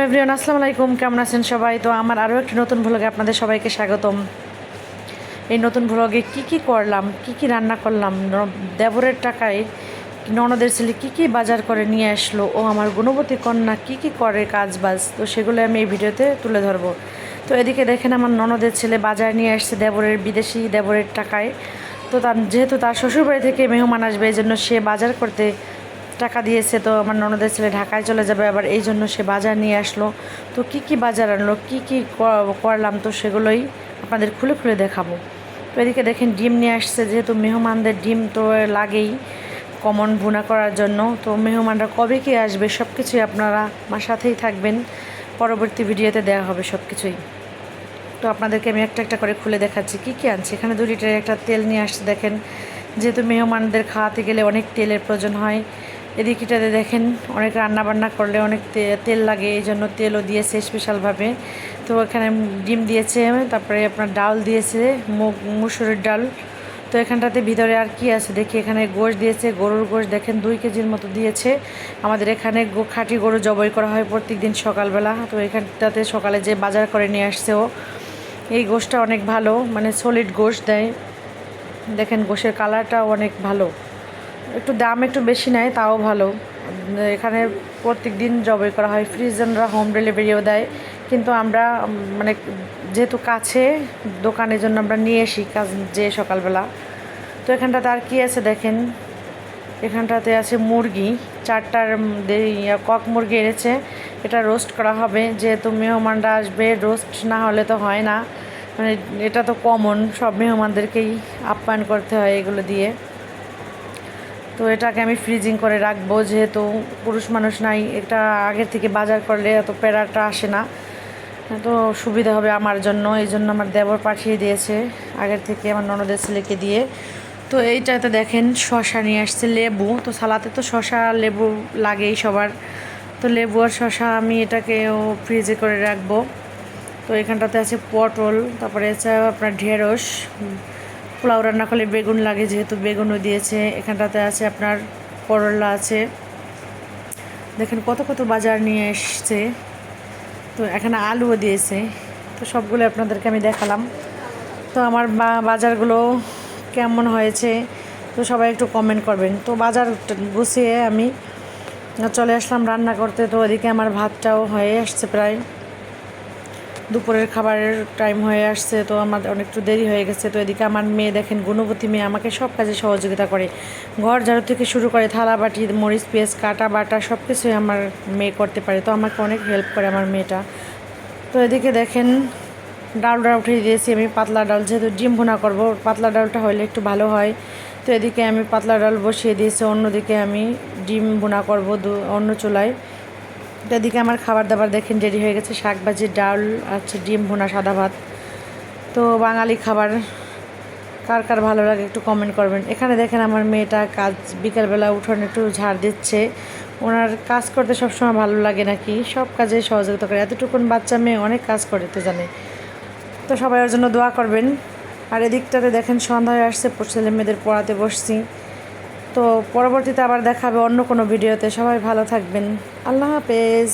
Hello everyone, আসসালামু আলাইকুম। কেমন আছেন সবাই? তো আমার আরও একটি নতুন ভ্লগে আপনাদের সবাইকে স্বাগতম। এই নতুন ভ্লগে কি কি করলাম, কি কি রান্না করলাম দেবরের টাকায় ননদের ছেলে কী কী বাজার করে নিয়ে আসলো, ও আমার গুণবতী কন্যা কি কি করে কাজ বাজ তো সেগুলো আমি এই ভিডিওতে তুলে ধরবো। তো এদিকে দেখেন আমার ননদের ছেলে বাজার নিয়ে আসছে দেবরের, বিদেশি দেবরের টাকায়। তো তার যেহেতু তার শ্বশুরবাড়ি থেকে মেহমান আসবে, এই জন্য সে বাজার করতে টাকা দিয়েছে তো আমার ননদের ছেলে ঢাকায় চলে যাবে, আবার এই জন্য সে বাজার নিয়ে আসলো। তো কি কি বাজার আনলো, কি কি করলাম তো সেগুলোই আপনাদের খুলে খুলে দেখাবো। তো এদিকে দেখেন ডিম নিয়ে আসছে, যেহেতু মেহমানদের ডিম তো লাগেই কমন ভুনা করার জন্য। তো মেহমানরা কবে কি আসবে সব কিছুই আপনারা আমার সাথেই থাকবেন। পরবর্তী ভিডিওতে দেওয়া হবে সব কিছুই তো আপনাদেরকে আমি একটা একটা করে খুলে দেখাচ্ছি, কি কি আনছি? এখানে দু লিটারের একটা তেল নিয়ে আসছে, দেখেন। যেহেতু মেহমানদের খাওয়াতে গেলে অনেক তেলের প্রয়োজন হয় এদিকটাতে দেখেন, অনেক রান্না বান্না করলে অনেক তেল লাগে, এই জন্য তেলও দিয়েছে স্পেশালভাবে তো এখানে ডিম দিয়েছে, তারপরে আপনার ডাল দিয়েছে মুসুরের ডাল। তো এখানটাতে ভিতরে আর কি আছে? দেখি, এখানে গোশ দিয়েছে, গরুর গোশ দেখেন, দুই কেজির মতো দিয়েছে। আমাদের এখানে খাঁটি গরু জবাই করা হয় প্রত্যেক দিন সকালবেলা। তো এখানটাতে সকালে যে বাজার করে নিয়ে আসছে ও, এই গোশটা অনেক ভালো মানে সলিড গোশ দেয়। দেখেন, গোশের কালারটাও অনেক ভালো। একটু দাম একটু বেশি নেয়, তাও ভালো। এখানে প্রত্যেক দিন জবাই করা হয়, ফ্রিজনরা হোম ডেলিভারিও দেয়। কিন্তু আমরা মানে যেহেতু কাছে, দোকানের জন্য আমরা নিয়ে আসি কাজ যে সকালবেলা। তো এখানটাতে আর কি আছে দেখেন? এখানটাতে আছে মুরগি, চারটার কক মুরগি এনেছে। এটা রোস্ট করা হবে, যেহেতু মেহমানরা আসবে রোস্ট না হলে তো হয় না। মানে এটা তো কমন সব মেহমানদেরকেই আপ্যায়ন করতে হয় এগুলো দিয়ে। তো এটাকে আমি ফ্রিজিং করে রাখব, যেহেতু পুরুষ মানুষ নাই, এটা আগের থেকে বাজার করলে এত প্যারাটা আসে না। তো সুবিধা হবে আমার জন্য, এই জন্য আমার দেবর পাঠিয়ে দিয়েছে, আগের থেকে আমার ননদের ছেলেকে দিয়ে। তো এইটাতে দেখেন শশা নিয়ে আসছে লেবু, তো সালাতে তো শশা লেবু লাগেই সবার। তো লেবু আর শশা আমি এটাকেও ফ্রিজে করে রাখব। তো এখানটাতে আছে পটল, তারপরে আছে আপনার ঢেঁড়স পোলাও রান্না করলে বেগুন লাগে যেহেতু বেগুনও দিয়েছে। এখানটাতে আছে আপনার করলা আছে। দেখেন কত কত বাজার নিয়ে এসছে। তো এখানে আলুও দিয়েছে। তো সবগুলো আপনাদেরকে আমি দেখালাম। তো আমার বাজারগুলো কেমন হয়েছে, তো সবাই একটু কমেন্ট করবেন। তো বাজার গুছিয়ে আমি চলে আসলাম রান্না করতে। তো ওদিকে আমার ভাতটাও হয়ে আসছে প্রায়। দুপুরের খাবারের টাইম হয়ে আসছে, তো আমার অনেক একটু দেরি হয়ে গেছে, তো এদিকে আমার মেয়ে দেখেন, গুণবতী মেয়ে, আমাকে সব কাজে সহযোগিতা করে। ঘর ঝাড়ু থেকে শুরু করে থালা বাটি, মরিচ, পেঁয়াজ, কাটা বাটা সব কিছুই আমার মেয়ে করতে পারে, তো আমাকে অনেক হেল্প করে আমার মেয়েটা। তো এদিকে দেখেন ডালটা উঠিয়ে দিয়েছি আমি, পাতলা ডাল, যেহেতু ডিম ভুনা করব, পাতলা ডালটা হলে একটু ভালো হয়। তো এদিকে আমি পাতলা ডাল বসিয়ে দিয়েছি, অন্যদিকে আমি ডিম ভুনা করব দু অন্য চুলায়। এদিকে আমার খাবার দাবার দেখেন রেডি হয়ে গেছে শাক ভাজি ডাল, আছে ডিম, ভুনা, সাদা ভাত। তো বাঙালি খাবার, কার কার ভালো লাগে একটু কমেন্ট করবেন। এখানে দেখেন আমার মেয়েটা কাজ বিকালবেলা উঠোন একটু ঝাড় দিচ্ছে। ওনার কাজ করতে সবসময় ভালো লাগে নাকি? সব কাজে সহযোগিতা করে। এতটুকুন বাচ্চা মেয়ে অনেক কাজ করে, তো জানে। তো সবাই ওর জন্য দোয়া করবেন। আর এদিকটাতে দেখেন সন্ধ্যা হয়ে আসছে ছেলে মেয়েদের পড়াতে বসছি। তো পরবর্তীতে আবার দেখাবে অন্য কোনো ভিডিওতে। সবাই ভালো থাকবেন। আল্লাহ হাফেজ।